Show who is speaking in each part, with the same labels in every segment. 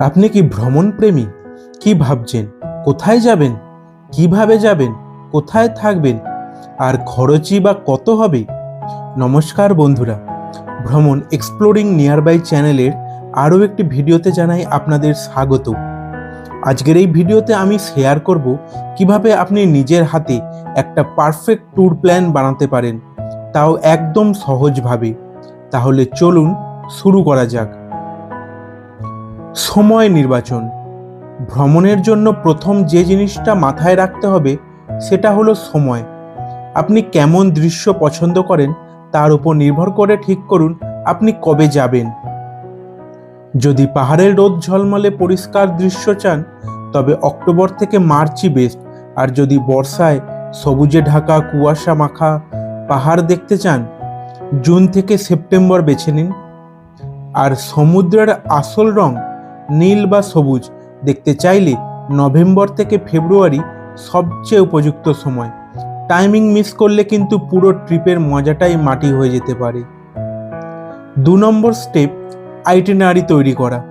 Speaker 1: আপনি কি ভ্রমণ প্রেমী কি ভাবছেন? কোথায় যাবেন? কীভাবে যাবেন? কোথায় থাকবেন? আর খরচই বা কত হবে? নমস্কার বন্ধুরা। ভ্রমণ এক্সপ্লোরিং নিয়ারবাই চ্যানেলের আরও একটি ভিডিওতে জানাই আপনাদের স্বাগত। আজকের এই ভিডিওতে আমি শেয়ার করব কীভাবে আপনি নিজের হাতে একটা পারফেক্ট ট্যুর প্ল্যান বানাতে পারেন। তাও একদম সহজভাবে। তাহলে চলুন শুরু করা যাক। সময় নির্বাচন। ভ্রমণের জন্য প্রথম যে জিনিসটা মাথায় রাখতে হবে সেটা হলো সময়। আপনি কেমন দৃশ্য পছন্দ করেন তার উপর নির্ভর করে ঠিক করুন আপনি কবে যাবেন। যদি পাহাড়ের রোদ ঝলমলে পরিষ্কার দৃশ্য চান, তবে অক্টোবর থেকে মার্চই বেস্ট। আর যদি বর্ষায় সবুজে ঢাকা, কুয়াশা মাখা পাহাড় দেখতে চান, জুন থেকে সেপ্টেম্বর বেছে নিন। আর সমুদ্রের আসল রং নীল বা সবুজ। দেখতে চাইলে নভেম্বর থেকে ফেব্রুয়ারি সবচেয়ে উপযুক্ত সময়। টাইমিং মিস করলে কিন্তু পুরো ট্রিপের মজাটাই মাটি হয়ে যেতে পারে। দু নম্বর স্টেপ, আইটেনারি তৈরি করা।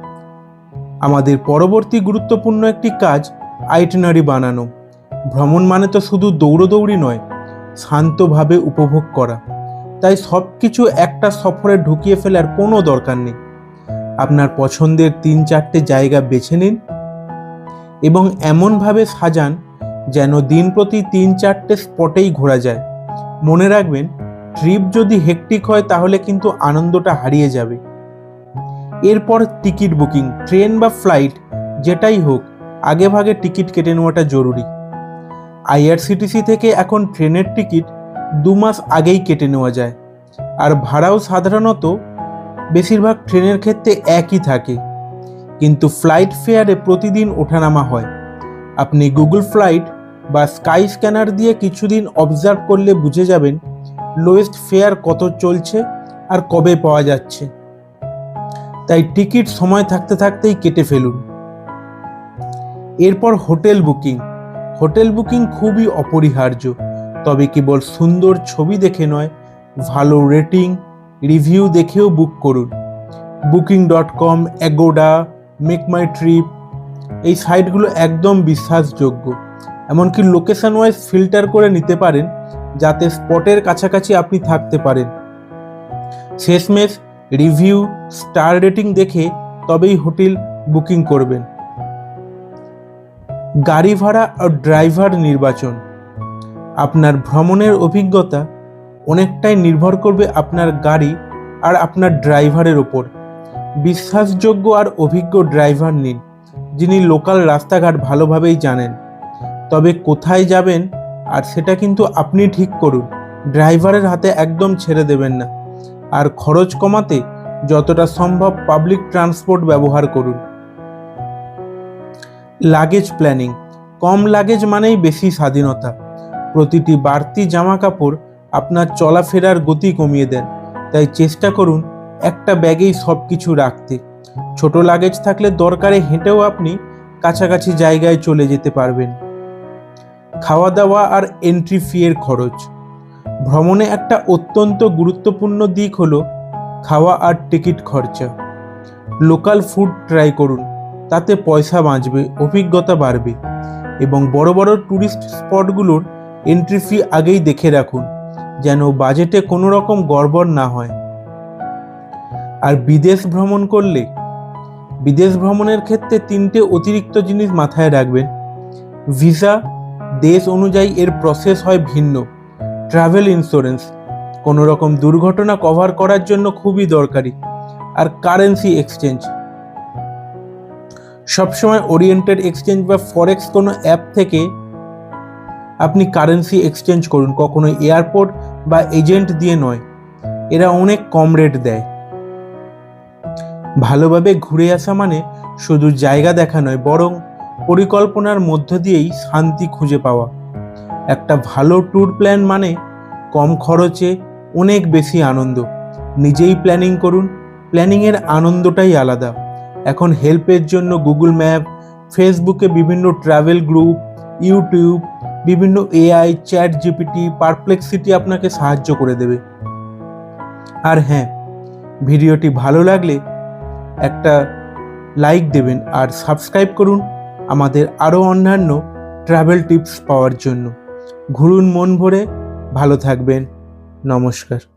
Speaker 1: আমাদের পরবর্তী গুরুত্বপূর্ণ একটি কাজ আইটেনারি বানানো। ভ্রমণ মানে তো শুধু দৌড়দৌড়ি নয়, শান্তভাবে উপভোগ করা। তাই সব কিছু একটা সফরে ঢুকিয়ে ফেলার কোনো দরকার নেই। আপনার পছন্দের তিন চারটে জায়গা বেছে নিন এবং এমনভাবে সাজান যেন দিন প্রতি তিন চারটে স্পটেই ঘোরা যায়। মনে রাখবেন, ট্রিপ যদি হেকটিক হয় তাহলে কিন্তু আনন্দটা হারিয়ে যাবে। এরপর টিকিট বুকিং, ট্রেন বা ফ্লাইট, যেটাই হোক আগে ভাগে টিকিট কেটে নেওয়াটা জরুরি। আইআরসিটিসি থেকে এখন ট্রেনের টিকিট দু মাস আগেই কেটে নেওয়া যায়। আর ভাড়াও সাধারণত বেশিরভাগ ট্রেনের ক্ষেত্রে একই থাকে। কিন্তু ফ্লাইট ফেয়ারে প্রতিদিন ওঠানামা হয়। আপনি গুগল ফ্লাইট বা স্কাই স্ক্যানার দিয়ে কিছুদিন অবজার্ভ করলে বুঝে যাবেন লোয়েস্ট ফেয়ার কত চলছে আর কবে পাওয়া যাচ্ছে। তাই টিকিট সময় থাকতে থাকতেই কেটে ফেলুন। এরপর হোটেল বুকিং। হোটেল বুকিং খুবই অপরিহার্য। তবে কেবল সুন্দর ছবি দেখে নয়, ভালো রেটিং রিভিউ দেখেও বুক করুন। Booking dot com Agoda MakeMyTrip এই সাইটগুলো একদম বিশ্বাসযোগ্য। এমনকি লোকেশন ওয়াইজ ফিল্টার করে নিতে পারেন, যাতে স্পটের কাছাকাছি আপনি থাকতে পারেন। শেষমেশ রিভিউ স্টার রেটিং দেখে তবেই হোটেল বুকিং করবেন। গাড়ি ভাড়া আর ড্রাইভার নির্বাচন। আপনার ভ্রমণের অভিজ্ঞতা অনেকটাই নির্ভর করবে আপনার গাড়ি আর আপনার ড্রাইভারের ওপর বিশ্বাসযোগ্য আর অভিজ্ঞ ড্রাইভার নিন, যিনি লোকাল রাস্তাঘাট ভালোভাবেই জানেন। তবে কোথায় যাবেন আর সেটা কিন্তু আপনি ঠিক করুন, ড্রাইভারের হাতে একদম ছেড়ে দেবেন না। আর খরচ কমাতে যতটা সম্ভব পাবলিক ট্রান্সপোর্ট ব্যবহার করুন। লাগেজ প্ল্যানিং কম লাগেজ মানেই বেশি স্বাধীনতা। প্রতিটি বাড়তি জামা কাপড় আপনার চলাফেরার গতি কমিয়ে দেন। তাই চেষ্টা করুন একটা ব্যাগেই সব কিছু রাখতে। ছোট লাগেজ থাকলে দরকারে হেঁটেও আপনি কাছাকাছি জায়গায় চলে যেতে পারবেন। খাওয়া দাওয়া আর এন্ট্রি ফি এর খরচ। ভ্রমণে একটা অত্যন্ত গুরুত্বপূর্ণ দিক হলো খাওয়া আর টিকিট খরচা। লোকাল ফুড ট্রাই করুন, তাতে পয়সা বাঁচবে, অভিজ্ঞতা বাড়বে এবং বড় বড় ট্যুরিস্ট স্পটগুলোর এন্ট্রি ফি আগেই দেখে রাখুন। যেন বাজেটে কোনো রকম গড়বড় না হয়। আর বিদেশ ভ্রমণ করলে, বিদেশ ভ্রমণের ক্ষেত্রে তিনটে অতিরিক্ত জিনিস মাথায় রাখবেন। ভিসা দেশ অনুযায়ী এর প্রসেস হয় ভিন্ন। ট্রাভেল ইন্স্যুরেন্স কোনো রকম দুর্ঘটনা কভার করার জন্য খুবই দরকারি। আর কারেন্সি এক্সচেঞ্জ সবসময় ওরিয়েন্টেড এক্সচেঞ্জ বা ফরেক্স কোনো অ্যাপ থেকে আপনি কারেন্সি এক্সচেঞ্জ করুন কখনো এয়ারপোর্ট বা এজেন্ট দিয়ে নয়, এরা অনেক কম রেট দেয়। ভালোভাবে ঘুরে আসা মানে শুধু জায়গা দেখা নয়, বরং পরিকল্পনার মধ্য দিয়েই শান্তি খুঁজে পাওয়া। একটা ভালো ট্যুর প্ল্যান মানে কম খরচে অনেক বেশি আনন্দ। নিজেই প্ল্যানিং করুন প্ল্যানিংয়ের আনন্দটাই আলাদা। এখন হেল্পের জন্য গুগল ম্যাপ ফেসবুকে বিভিন্ন ট্রাভেল গ্রুপ ইউটিউব বিভিন্ন এআই চ্যাট জিপিটি পারপ্লেক্সিটি আপনাকে সাহায্য করে দেবে। আর হ্যাঁ ভিডিওটি ভালো লাগলে একটা লাইক দেবেন আর সাবস্ক্রাইব করুন আমাদের আরও অন্যান্য ট্রাভেল টিপস পাওয়ার জন্য। ঘুরুন মন ভরে, ভালো থাকবেন। নমস্কার।